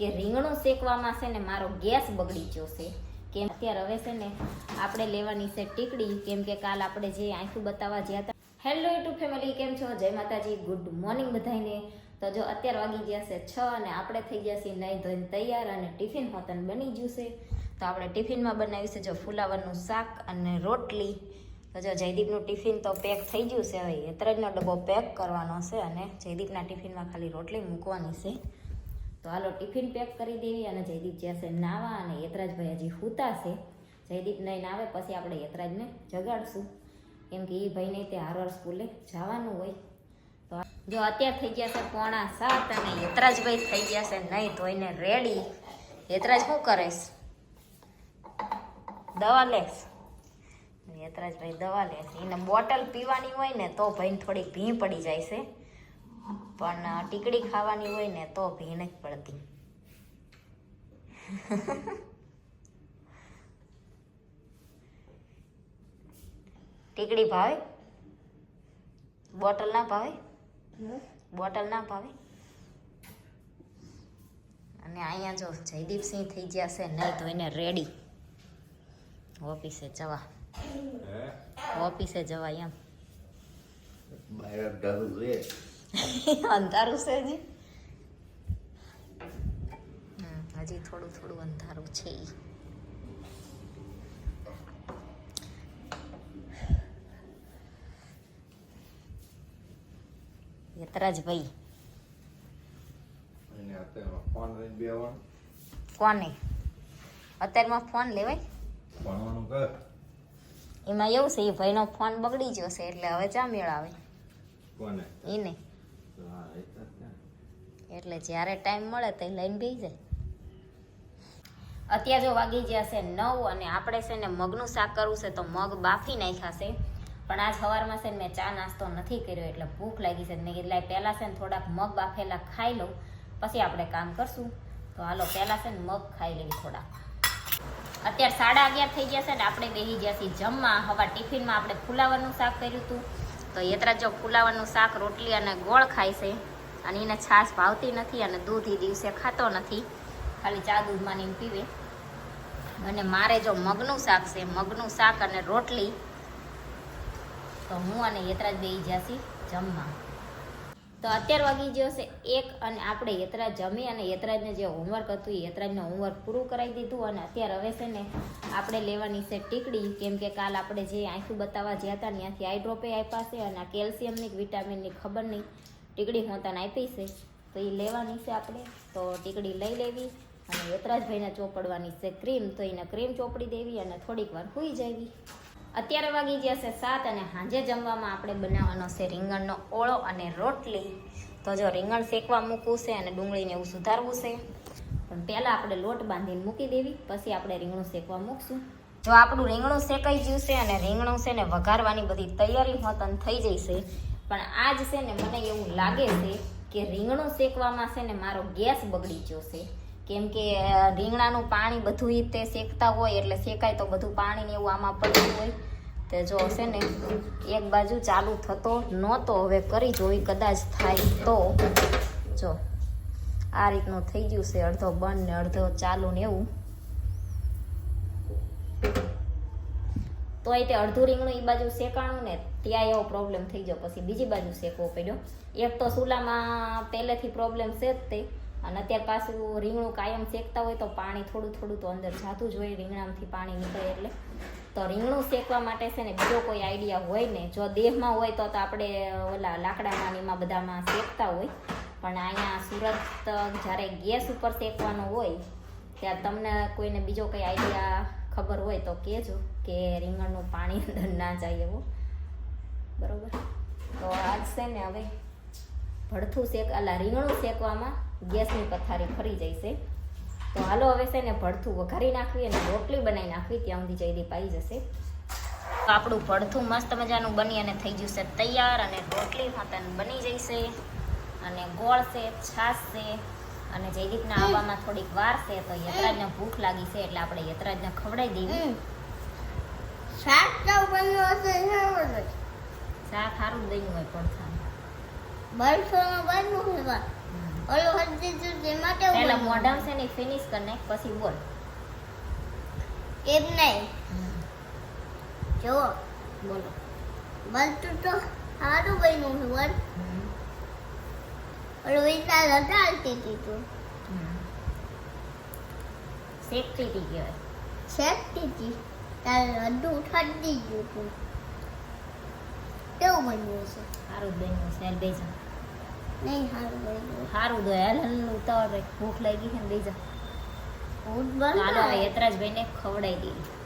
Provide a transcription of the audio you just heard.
કે રીંગણું શેકવામાં છે ને મારો ગેસ બગડી ગયો છે. કેમ અત્યારે હવે છે ને આપણે લેવાની છે ટીકડી. કેમ કે કાલ આપણે જે આંખું બતાવવા જ્યાં હતા. હેલો યુટ્યુબ ફેમિલી કેમ છો? જય માતાજી. ગુડ મોર્નિંગ બધાને તો જો અત્યારે વાગી ગયા છે છ અને આપણે થઈ ગયા છીએ નહીં ધોઈને તૈયાર અને ટિફિન હોતન બની ગયું છે. તો આપણે ટિફિનમાં બનાવ્યું છે જો ફુલાવરનું શાક અને રોટલી. તો જો જયદીપનું ટિફિન તો પેક થઈ ગયું છે. હવે એત્રજનો ડબ્બો પેક કરવાનો છે અને જયદીપના ટિફિનમાં ખાલી રોટલી મૂકવાની છે. તો હાલો ટિફિન પેક કરી દેવી અને જયદીપ જશે નાવા અને યતરાજભાઈ હજી છે. જયદીપ નહીં આવે પછી આપણે યતરાજને જગાડશું. કેમ કે એ ભાઈને તે હારવાર સ્કૂલે જવાનું હોય. તો જો અત્યારે થઈ ગયા છે પોણા સાત અને યતરાજભાઈ થઈ ગયા છે નહીં ધોઈને રેડી યતરાજ શું કરેશ દવા લેશ યતરાજભાઈ દવા લેશ એને બોટલ પીવાની હોય ને તો ભાઈને થોડીક ભીં પડી જાય છે. પણ ટીકડી ખાવાની હોય ને તો ભી નથી પડતી. ટીકડી ભાવે? બોટલ ના ભાવે? બોટલ ના ભાવે? અને અહીંયા જો જયદીપસિંહ થઈ ગયા છે નહીં તો એને રેડી. ઓફિસે જવા. ઓફિસે જવા એમ. બહાર ડરું રે અંધારું છે હજી? હમ, હજી થોડું થોડું અંધારું છે. યતરાજભાઈ. અને અત્યારે ફોન લઈને બેવાનું. કોને? અત્યારમાં ફોન લેવાય? એમાં એવું છે એ ભાઈનો ફોન બગડી ગયો છે એટલે હવે ચા મેળ આવે કોને? એને. એટલે જ્યારે ટાઈમ મળે તો લઈને બેસી જાય. અત્યારે જો વાગી ગયા છે નવ અને આપણે છે ને મગનું શાક કરવું છે તો મગ બાફી નાખ્યા છે. પણ આજ સવારમાં છે ને મેં ચા નાસ્તો નથી કર્યો એટલે ભૂખ લાગી છે. મેં કીધું પહેલાં છે ને થોડાક મગ બાફેલા ખાઈ લઉં. પછી આપણે કામ કરશું. તો હાલો, પહેલાં છે ને મગ ખાઈ લેવી થોડાક. અત્યારે સાડા અગિયાર થઈ ગયા છે ને આપણે બેસી ગયા છીએ જમવા. હવા ટિફિનમાં આપણે ફુલાવરનું શાક કર્યું હતું. તો યતરા જો ફુલાવરનું શાક રોટલી અને ગોળ ખાય છે અને એને છાશ ભાવતી નથી અને દૂધ એ દિવસે ખાતો નથી. ખાલી ચા દૂધમાં માનીને પીવે. અને મારે જો મગનું શાક છે, મગનું શાક અને રોટલી, તો હું અને યતરાજ બે જ્યાંથી જમવા. તો અત્યાર વાગી ગયો છે એક અને આપણે યતરાજ જમી અને યતરાજને જે હોમવર્ક હતું એ યતરાજનું હોમવર્ક પૂરું કરાવી દીધું અને અત્યારે હવે છે ને આપણે લેવાની છે ટીકડી. કેમ કે કાલ આપણે જે આંખું બતાવવા જ્યાં હતા ત્યાંથી આઈ ડ્રોપે આપ્યા છે અને કેલ્શિયમની વિટામિનની ખબર નહીં. ટીકડી હોતાને આપી છે. તો એ લેવાની છે આપણે. તો ટીકડી લઈ લેવી અને યતરાજભાઈને ચોપડવાની છે ક્રીમ તો એને ક્રીમ ચોપડી દેવી અને થોડીક વાર સૂઈ જવી. અત્યારે વાગી ગયા છે સાત અને સાંજે જમવામાં આપણે બનાવવાનો છે રીંગણનો ઓળો અને રોટલી. તો જો રીંગણ શેકવા મૂકવું છે અને ડુંગળીને એવું સુધારવું છે. પણ પહેલાં આપણે લોટ બાંધીને મૂકી દેવી, પછી આપણે રીંગણું શેકવા મૂકશું. જો આપણું રીંગણું શેકાઈ ગયું છે અને રીંગણું છે ને વઘારવાની બધી તૈયારી હોતન થઈ જશે પણ આજ છે ને મને એવું લાગે છે કે રીંગણું શેકવામાં છે ને મારો ગેસ બગડી ગયો છે. કેમ કે રીંગણાનું પાણી બધું ઈ તે શેકતા હોય એટલે શેકાય તો બધું પાણી ને એવું આમાં પડતું હોય. તે જો છે ને, એક બાજુ ચાલુ થતો નહોતો, હવે કરી જોઈ કદાચ થાય તો. જો, આ રીતનું થઈ ગયું છે, અડધો બંધ ને અડધો ચાલુ ને એવું. તોય તે અડધું રીંગણું એ બાજુ શેકાણું ને ત્યાં એવો પ્રોબ્લેમ થઈ ગયો. પછી બીજી બાજુ શેકવો પડ્યો. એક તો ચૂલામાં પહેલેથી પ્રોબ્લેમ છે જ તે. અને અત્યારે પાછું રીંગણું કાયમ શેકતા હોય તો પાણી થોડું થોડું તો અંદર જાતું જ હોય, રીંગણામાંથી પાણી નીકળે એટલે. તો રીંગણું શેકવા માટે છે ને બીજો કોઈ આઈડિયા હોય ને, જો દેહમાં હોય તો તો આપણે ઓલા લાકડામાં એમાં બધામાં શેકતા હોય. પણ અહીંયા સુરત જ્યારે ગેસ ઉપર શેકવાનો હોય ત્યારે તમને કોઈને બીજો કંઈ આઈડિયા ખબર હોય તો કહેજો કે રીંગણનું પાણી અંદર ના જાય એવું. બરોબર? તો આજ છે ને હવે ભડથું શેક, અલા રીંગણું શેકવામાં ગેસની પથારી ફરી જશે તો હાલો હવે છે ને ભડથું વઘારી નાખવી અને રોટલી બનાવી નાખવી ત્યાં સુધી જયદીપ આવી જશે. તો આપણું ભડથું મસ્ત મજાનું બની અને થઈ ગયું છે તૈયાર અને રોટલી હોતન બની જશે અને ગોળ છે છાશ છે અને જયદીપના આવવામાં થોડીક વાર છે તો યતરાજને ભૂખ લાગી છે એટલે આપણે યતરાજને ખવડાવી દેવી. શાક બન્યું. શાક સારું દહીં હોય પડથાનું બરફોમાં બન્યું બા. ઓલું હજી જો જે માટે એટલે? મોઢામાં છે ને ફિનિશ કરી નાખ પછી બોલ. એમ નહીં. જો બોલો. બનતું તો સારું બન્યું છે વર ઓલું વિચાર લગાડતી હતી તું. સેફટી હતી કહેવાય. સેફટી હતી તારે અડધું ઉઠાડી ગયું તું. કેવું બન્યું છે? સારું બન્યું છે બેજા નહીં સારું બન્યું સારું દો હાલ હાલ ઉતાવળ રાખ. ભૂખ લાગી છે ને લઈ જ હવે યતરાજભાઈને ખવડાવી દીધી